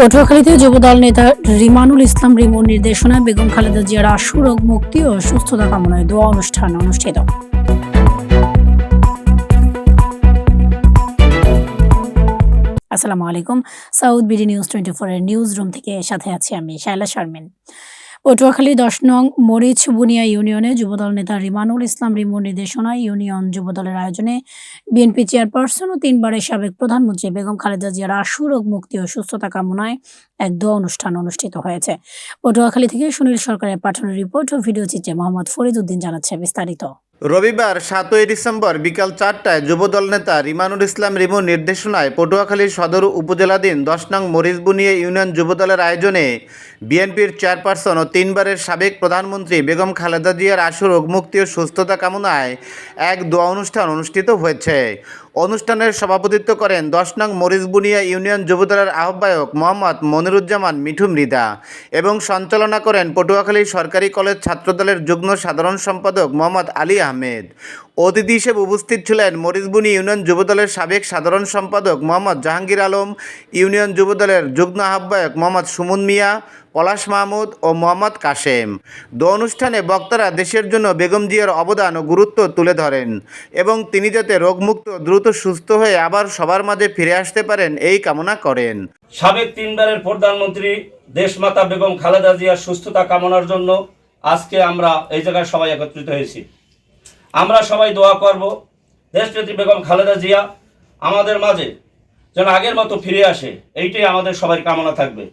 পটুয়াখালীতে যুবদল নেতা রিমানুল ইসলাম রিমুর নির্দেশনায় বেগম খালেদা জিয়ার আশু রোগ, মুক্তি ও সুস্থতা কামনায় দোয়া অনুষ্ঠান অনুষ্ঠিত। আসসালামু আলাইকুম। সাউথ বিডি নিউজ টোয়েন্টি ফোরের নিউজ রুম থেকে সাথে আছি আমি শায়লা শারমিন। পটুয়াখালী দশ নং মরিচ বুনিয়া ইউনিয়নে যুবদল নেতা রিমানুল ইসলাম রিমুর নির্দেশনায় ইউনিয়ন যুবদলের আয়োজনে বিএনপি চেয়ারপারসন ও তিনবারের সাবেক প্রধানমন্ত্রী বেগম খালেদা জিয়ার আশু রোগ মুক্তি ও সুস্থতা কামনায় এক দোয়া অনুষ্ঠান অনুষ্ঠিত হয়েছে। পটুয়াখালী থেকে সুনীল সরকারের পাঠানো রিপোর্ট ও ভিডিও চিত্রে মোহাম্মদ ফরিদ উদ্দিন জানাচ্ছে বিস্তারিত। রবিবার সাতই ডিসেম্বর বিকাল চারটায় যুবদল নেতা রিমানুল ইসলাম রিমুর নির্দেশনায় পটুয়াখালী সদর উপজেলাধীন দশ নং মরিচবুনিয়া ইউনিয়ন যুবদলের আয়োজনে বিএনপির চেয়ারপারসন ও তিনবারের সাবেক প্রধানমন্ত্রী বেগম খালেদা জিয়ার আশু রোগ মুক্তি ও সুস্থতা কামনায় এক দোয়া অনুষ্ঠান অনুষ্ঠিত হয়েছে। অনুষ্ঠানের সভাপতিত্ব করেন দশ নং মরিচবুনিয়া ইউনিয়ন যুবদলের আহ্বায়ক মোহাম্মদ মনিরুজ্জামান মিঠু মৃদা এবং সঞ্চালনা করেন পটুয়াখালী সরকারি কলেজ ছাত্রদলের যুগ্ম সাধারণ সম্পাদক মোহাম্মদ আলী আহমেদ। অতিথি হিসেবে উপস্থিত ছিলেন মরিচবুনি ইউনিয়ন যুবদলের সাবেক সাধারণ সম্পাদক মোহাম্মদ জাহাঙ্গীর আলম, ইউনিয়ন যুবদলের যুগ্ম আহ্বায়ক মোহাম্মদ সুমন মিয়া, পলাশ মাহমুদ ও মোহাম্মদ কাশেম। দো অনুষ্ঠানে বক্তারা দেশের জন্য বেগম জিয়ার অবদান ও গুরুত্ব তুলে ধরেন এবং তিনি যাতে রোগমুক্ত, দ্রুত, সুস্থ হয়ে আবার সবার মাঝে ফিরে আসতে পারেন, এই কামনা করেন। সাবেক তিনবারের প্রধানমন্ত্রী দেশমাতা বেগম খালেদা জিয়ার সুস্থতা কামনার জন্য আজকে আমরা এই জায়গায় সবাই একত্রিত হয়েছি। আমরা সবাই দোয়া করব। দেশনেত্রী বেগম খালেদা জিয়া, আমাদের মাঝে যেন আগের মতো ফিরে আসে, এইটাই আমাদের সবাই কামনা থাকবে।